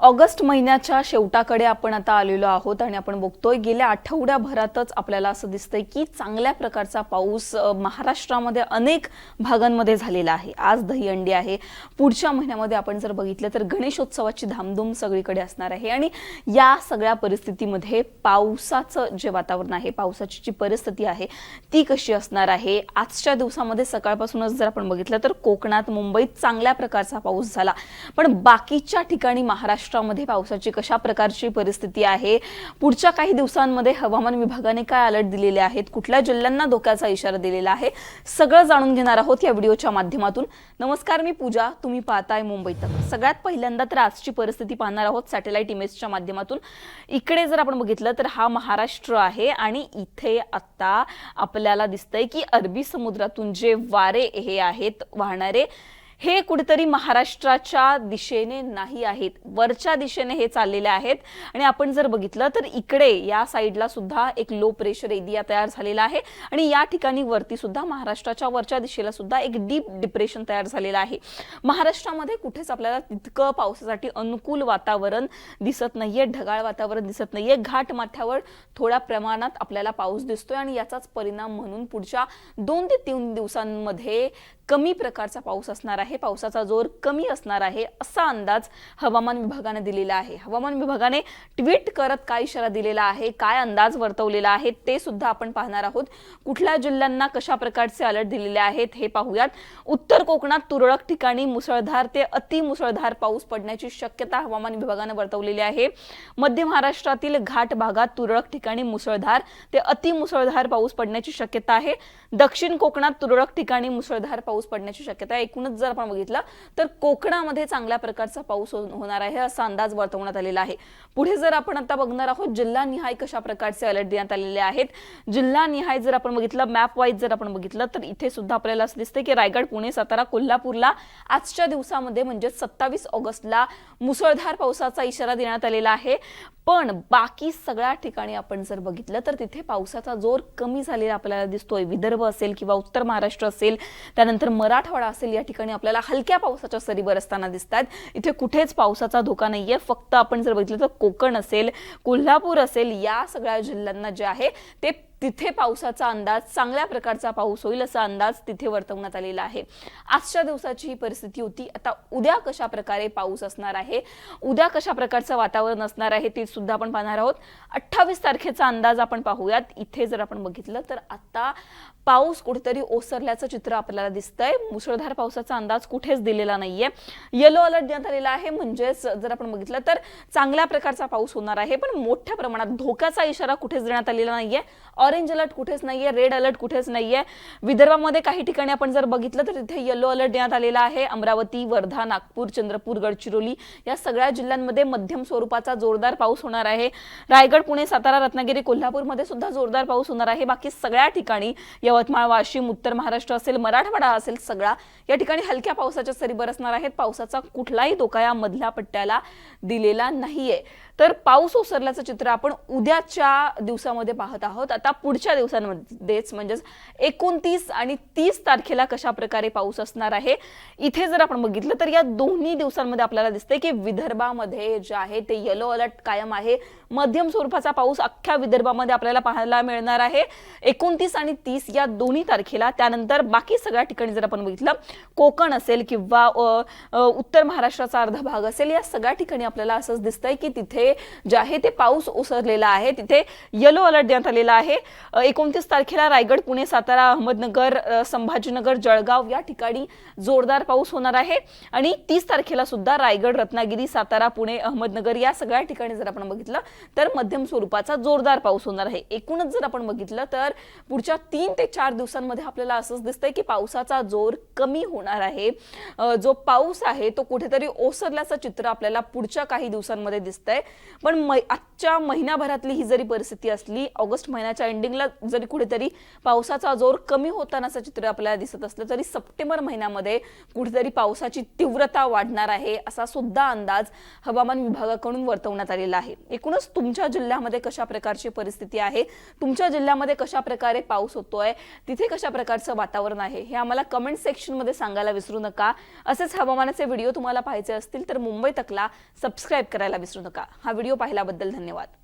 August महिन्याच्या शेवटाकडे आपण आता आलेलो आहोत आणि आपण बघतोय गेल्या आठवड्याभरातच आपल्याला असं दिसतंय की चांगल्या प्रकारचा पाऊस महाराष्ट्रामध्ये अनेक भागांमध्ये झालेला आहे. आज दहीहंडी आहे. पुढच्या महिन्यामध्ये आपण जर बघितलं तर गणेशोत्सवाची धामधूम सगळीकडे असणार आहे आणि या सगळ्या परिस्थितीमध्ये पावसाचं जे वातावरण आहे पावसाची जी परिस्थिती आहे ती कशी असणार आहे? आजच्या दिवसामध्ये सकाळपासूनच जर आपण बघितलं तर कोकणात मुंबईत चांगल्या प्रकारचा पाऊस झाला. पण बाकीच्या ठिकाणी महाराष्ट्रामध्ये पावसाची कशा प्रकारची परिस्थिती आहे? पुढच्या काही दिवसांमध्ये हवामान विभागाने काय अलर्ट दिलेले आहेत? कुठल्या जिल्ह्यांना धोक्याचा इशारा दिलेला आहे? सगळं जाणून घेणार आहोत या व्हिडिओच्या माध्यमातून. नमस्कार मी पूजा. तुम्ही पाहताय मुंबई तक सगळ्यात पहिल्यांदा तर आजची परिस्थिती पाहणार आहोत सॅटेलाइट इमेजच्या माध्यमातून. इकडे जर आपण बघितलं तर हा महाराष्ट्र आहे आणि इथे आता आपल्याला दिसतंय की अरबी समुद्रातून जे वारे हे आहेत वाहणारे हे कुठेतरी महाराष्ट्राच्या दिशेने नाही आहेत. वरच्या दिशेने हे चाललेले आहेत. आणि आपण जर बघितलं तर इकडे या साईडला सुद्धा एक लो प्रेशर एरिया तयार झालेला आहे. आणि या ठिकाणी वरती सुद्धा महाराष्ट्राच्या वरच्या दिशेला सुद्धा एक डीप डिप्रेशन तयार झालेलं आहे. महाराष्ट्रामध्ये कुठेच आपल्याला तितकं पावसासाठी अनुकूल वातावरण दिसत नाहीये ढगाळ वातावरण दिसत नाहीये. घाट माथ्यावर थोड्या प्रमाणात आपल्याला पाऊस दिसतोय आणि याचाच परिणाम म्हणून पुढच्या दोन ते तीन दिवसांमध्ये कमी प्रकारचा पाऊस असणार आहे. पावसाचा जोर कमी असणार आहे असा अंदाज हवामान विभागाने दिलेला आहे. हवामान विभागाने ट्विट करत काय इशारा दिलेला आहे काय अंदाज वर्तवलेला आहे ते सुद्धा आपण पाहणार आहोत. कुठल्या जिल्ह्यांना कशा प्रकारचे अलर्ट दिलेले आहेत हे पाहूयात. उत्तर कोकणात तुरळक ठिकाणी मुसळधार ते अति मुसळधार पाऊस पडण्याची शक्यता हवामान विभागाने वर्तवलेली आहे. मध्य महाराष्ट्रातील घाट भागात तुरळक ठिकाणी मुसळधार ते अति मुसळधार पाऊस पडण्याची शक्यता आहे. दक्षिण कोकणात तुरळक ठिकाणी मुसळधार पाऊस पडण्याची शक्यता आहे. एकूणच जर आपण बघितलं तर कोकणामध्ये चांगल्या प्रकारचा पाऊस हो-, होणार आहे असा अंदाज वर्तवण्यात आलेला आहे. पुढे जर आपण आता बघणार आहोत जिल्हा निहाय कशा प्रकारचे अलर्ट देण्यात आलेले आहेत? जिल्हा निहाय जर आपण बघितलं मॅप वाईज जर आपण बघितलं तर इथे सुद्धा आपल्याला असं दिसतंय की रायगड पुणे सातारा कोल्हापूरला आजच्या दिवसामध्ये म्हणजे सत्तावीस ऑगस्टला मुसळधार पावसाचा इशारा देण्यात आलेला आहे. पण बाकी सगळ्या ठिकाणी आपण जर बघितलं तर तिथे पावसाचा जोर कमी झालेला आपल्याला दिसतोय. विदर्भ असेल किंवा उत्तर महाराष्ट्र असेल त्यानंतर मराठवाडा असेल या ठिकाणी आपल्याला हलक्या पावसाच्या सरी बरसताना दिसतात. इथे कुठेच पावसाचा धोका नाहीये. फक्त आपण जर बघितलं तर कोकण असेल कोल्हापूर असेल या सगळ्या जिल्ह्यांना जे आहे ते तिथे पावसाचा अंदाज चांगल्या प्रकारचा पाऊस होईल असा अंदाज तिथे वर्तवण्यात आलेला आहे. आजच्या दिवसाची ही परिस्थिती होती. आता उद्या कशा प्रकारे पाऊस असणार आहे उद्या कशा प्रकारचं वातावरण असणार आहे ते सुद्धा आपण पाहणार आहोत. अठ्ठावीस तारखेचा अंदाज आपण पाहूयात. इथे जर आपण बघितलं तर आता पाऊस कुठेतरी ओसरल्याचं चित्र आपल्याला दिसतंय. मुसळधार पावसाचा अंदाज कुठेच दिलेला नाहीये. येलो अलर्ट देण्यात आलेला आहे. म्हणजेच जर आपण बघितलं तर चांगल्या प्रकारचा पाऊस होणार आहे पण मोठ्या प्रमाणात धोक्याचा इशारा कुठेच देण्यात आलेला नाहीये. ऑरेंज अलर्ट कुठेच नाहीये रेड अलर्ट कुठेच नाहीये. विदर्भामध्ये काही ठिकाणी आपण जर बघितलं तर तिथे येलो अलर्ट देण्यात आलेला आहे. अमरावती वर्धा नागपूर चंद्रपूर गडचिरोली या सगळ्या जिल्ह्यांमध्ये मध्यम स्वरूपाचा जोरदार पाऊस होणार आहे. रायगड पुणे सातारा रत्नागिरी कोल्हापूरमध्ये सुद्धा जोरदार पाऊस होणार आहे. बाकी सगळ्या ठिकाणी यवतमाळ वाशिम उत्तर महाराष्ट्र असेल मराठवाडा असेल सगळा या ठिकाणी हलक्या पावसाच्या सरी बरसणार आहेत. पावसाचा कुठलाही धोका या मधल्या पट्ट्याला दिलेला नाहीये. तर पाऊस ओसरल्याचं चित्र आपण उद्याच्या दिवसामध्ये पाहत आहोत. आता पुढच्या दिवसांमध्येच म्हणजेच एकोणतीस आणि तीस तारखेला कशा प्रकारे पाऊस असणार आहे इथे जर आपण बघितलं तर या दोन्ही दिवसांमध्ये आपल्याला दिसते की विदर्भामध्ये जे आहे ते येलो अलर्ट कायम आहे. मध्यम स्वरूपाचा पाऊस अख्ख्या विदर्भामध्ये आपल्याला पाहायला मिळणार आहे. एकोणतीस आणि तीस या दोन्ही तारखेला त्यानंतर बाकी सगळ्या ठिकाणी जर आपण बघितलं कोकण असेल किंवा उत्तर महाराष्ट्राचा अर्धा भाग असेल या सगळ्या ठिकाणी आपल्याला असंच दिसतंय की तिथे जे आहे ते पाऊस ओसरलेला आहे. तिथे येलो अलर्ट देण्यात आलेला आहे. एकोणतीस तारखेला रायगड पुणे सातारा अहमदनगर संभाजीनगर जळगाव या ठिकाणी जोरदार पाऊस होणार आहे. आणि तीस तारखेला सुद्धा रायगड रत्नागिरी सातारा पुणे अहमदनगर या सगळ्या ठिकाणी जर आपण बघितलं तर मध्यम स्वरूपाचा जोरदार पाऊस होणार आहे. एकूणच जर आपण बघितलं तर पुढच्या तीन ते चार दिवसांमध्ये आपल्याला असंच दिसतंय की पावसाचा जोर कमी होणार आहे. जो पाऊस आहे तो कुठेतरी ओसरल्याचं चित्र आपल्याला पुढच्या काही दिवसांमध्ये दिसतंय. पण आजच्या महिनाभरातली ही जरी परिस्थिती असली ऑगस्ट महिन्याच्या एंडिंगला जरी कुठेतरी पावसाचा जोर कमी होतानाचं चित्र आपल्याला दिसत असलं तरी सप्टेंबर महिन्यामध्ये कुठेतरी पावसाची तीव्रता वाढणार आहे असा सुद्धा अंदाज हवामान विभागाकडून वर्तवण्यात आलेला आहे. एकूणच तुमच्या जिल्ह्यामध्ये कशा प्रकारची परिस्थिती आहे? तुमच्या जिल्ह्यामध्ये कशा प्रकारे पाऊस होतोय? तिथे कशा प्रकारचं वातावरण आहे? हे आम्हाला कमेंट सेक्शनमध्ये सांगायला विसरू नका. असेच हवामानाचे व्हिडिओ तुम्हाला पाहायचे असतील तर मुंबई तकला सबस्क्राईब करायला विसरू नका. हा व्हिडिओ पाहिल्याबद्दल धन्यवाद.